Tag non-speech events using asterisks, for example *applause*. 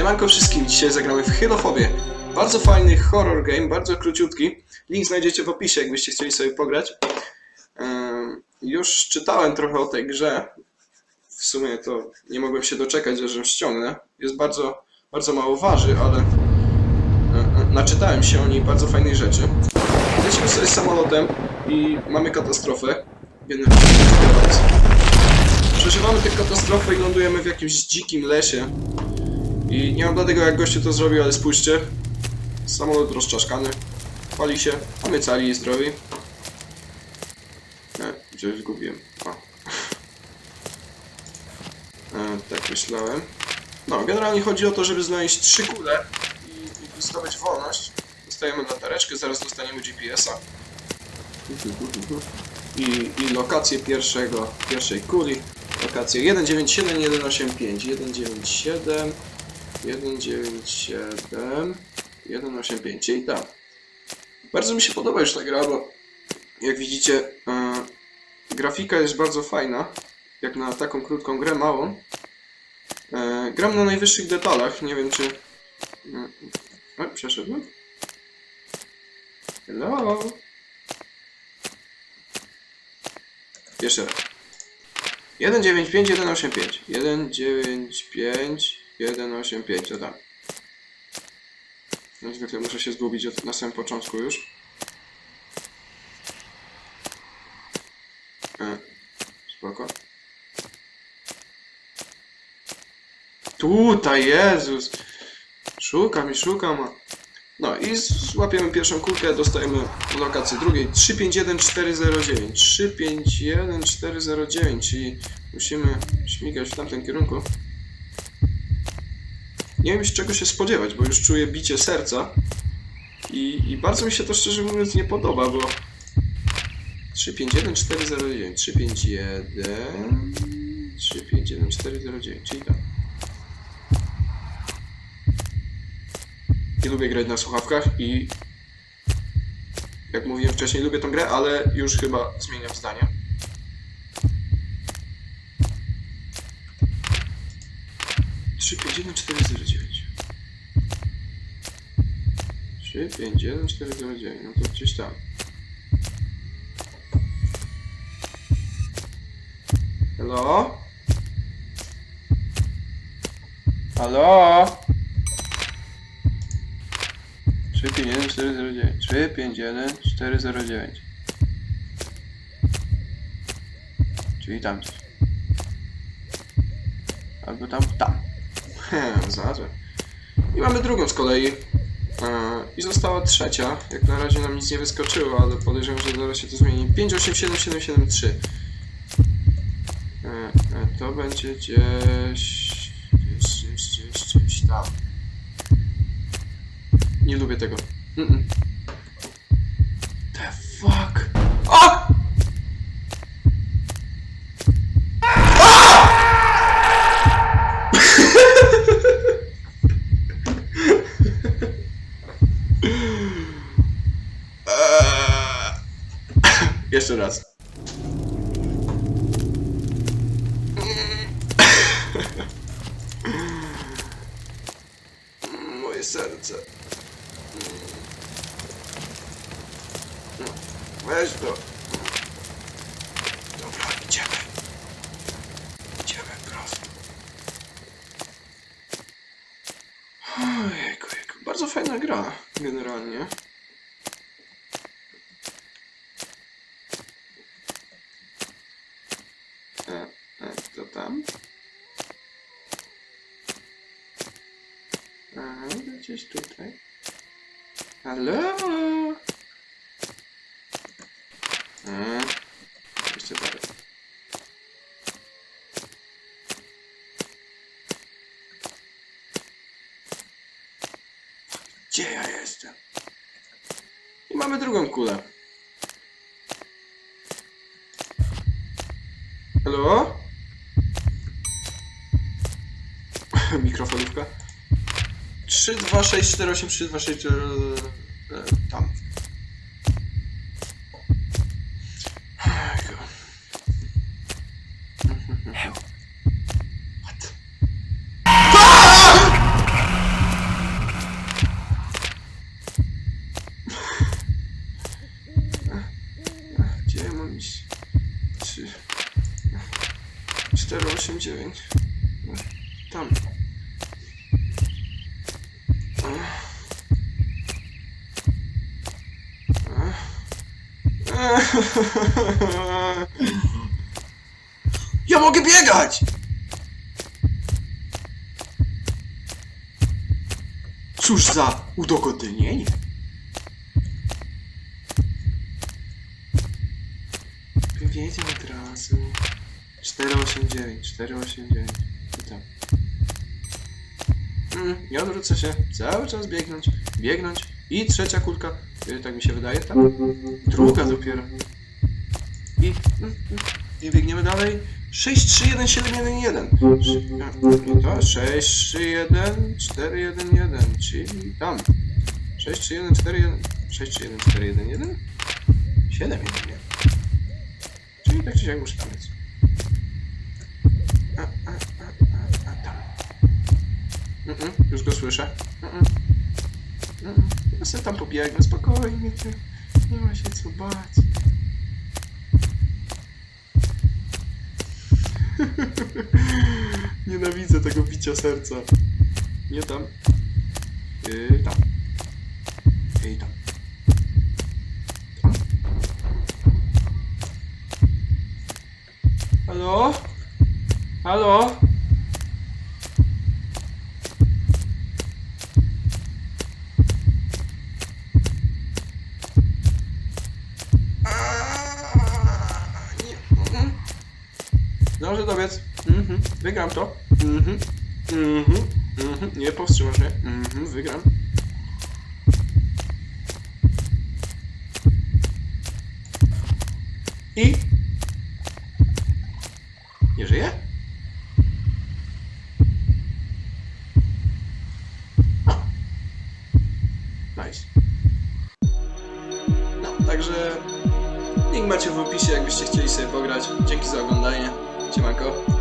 Siemanko wszystkim, dzisiaj zagramy w Hylofobię. Bardzo fajny horror game, bardzo króciutki. Link znajdziecie w opisie, jakbyście chcieli sobie pograć. Ehm, Już czytałem trochę o tej grze. W sumie to nie mogłem się doczekać, że ją ściągnę. Jest bardzo, bardzo mało waży, ale e, e, naczytałem się o niej bardzo fajnych rzeczy. Lecimy sobie samolotem i mamy katastrofę. Przeżywamy tę katastrofę i lądujemy w jakimś dzikim lesie. I nie mam dlatego jak gościu to zrobił, ale spójrzcie. Samolot rozczaszkany. Pali się, a my cali i zdrowi. E, gdzieś zgubiłem. E, tak myślałem. No, generalnie chodzi o to, żeby znaleźć trzy kule i, i zdobyć wolność. Dostajemy latareczkę, zaraz dostaniemy GPS-a. I, I lokację pierwszego, pierwszej kuli. Lokację 197, 185, 197, 197, 185, czyli tam. Bardzo mi się podoba już ta gra, bo jak widzicie, e, grafika jest bardzo fajna, jak na taką krótką grę, małą. E, gram na najwyższych detalach, nie wiem czy... E, przeszedłem? Hello? Jeszcze raz. 195, 185. 195, 185, to tam. No zwykle muszę się zgubić od, na samym początku już. E, spoko. Tutaj, Jezus! Szukam i szukam. No i złapiemy pierwszą kulkę, dostajemy lokację drugiej 351409. 351409, czyli musimy śmigać w tamtym kierunku. Nie wiem czego się spodziewać, bo już czuję bicie serca. I, I bardzo mi się to szczerze mówiąc nie podoba, bo 351409, 351 351409, czyli tak. Nie lubię grać na słuchawkach i jak mówiłem wcześniej, lubię tą grę, ale już chyba zmieniam zdanie. Trzy pięć jeden cztery zero dziewięć. Trzy pięć jeden cztery zero dziewięć. No to gdzieś tam. Hello? Halo? 351 409 351 409 Czyli tam gdzieś. Albo tam, tam. He, Znalazłem. I mamy drugą z kolei. E, I została trzecia. Jak na razie nam nic nie wyskoczyło, ale podejrzewam, że zaraz się to zmieni. 587773. E, e, to będzie gdzieś... Gdzieś, gdzieś, gdzieś, gdzieś tam. Nie lubię tego. Mm-mm. The fuck? O! Eee. Jeszcze raz. *laughs* Moje serce. Weź to. Dobra, idziemy. Idziemy prosto. Ojejku, jejku. Bardzo fajna gra, generalnie. E, e, to tam? Aha, gdzieś tutaj. Halo? Jeszcze. Gdzie ja jestem? I mamy drugą kulę. Halo? mikrofalówkę. 3, 2, 6, 4, 8, 3, 2, 6, 4, tam. 8, 9. Tam. Ja mogę biegać! Cóż za udogodnienie. Wiedział od razu. 489, 489. I tam. Mm, nie odwrócę się. Cały czas biegnąć, biegnąć. I trzecia kulka. Y, Tak mi się wydaje, tam. Druga dopiero. I, mm, i biegniemy dalej. 6, 3, 1, 7, 1, 1. I to 6, 3, 1, 4, 1, 1. Czyli tam. 6, 3, 1, 4, 1. 6, 3, 1, 4, 1, 1. 7, 1, 1. Czyli tak czy siak muszę tam jest. A, a, a, a, a, tam. Mm -mm, już go słyszę. -mm. Mm sobie tam pobiegnę spokojnie. ty. Nie ma się co bać. *laughs* Nienawidzę tego bicia serca. Nie tam. Yy, tam. I tam. Tam. Halo? Halo? Aaaa, nie. mhm. Zdążę dobiec. Mhm. Wygram to. Mhm. Mhm. Mhm. Nie powstrzymasz mnie. Mhm. Wygram. I? Nie żyje? A. Nice. No, także link macie w opisie, jakbyście chcieli sobie pograć. Dzięki za oglądanie. Siemanko.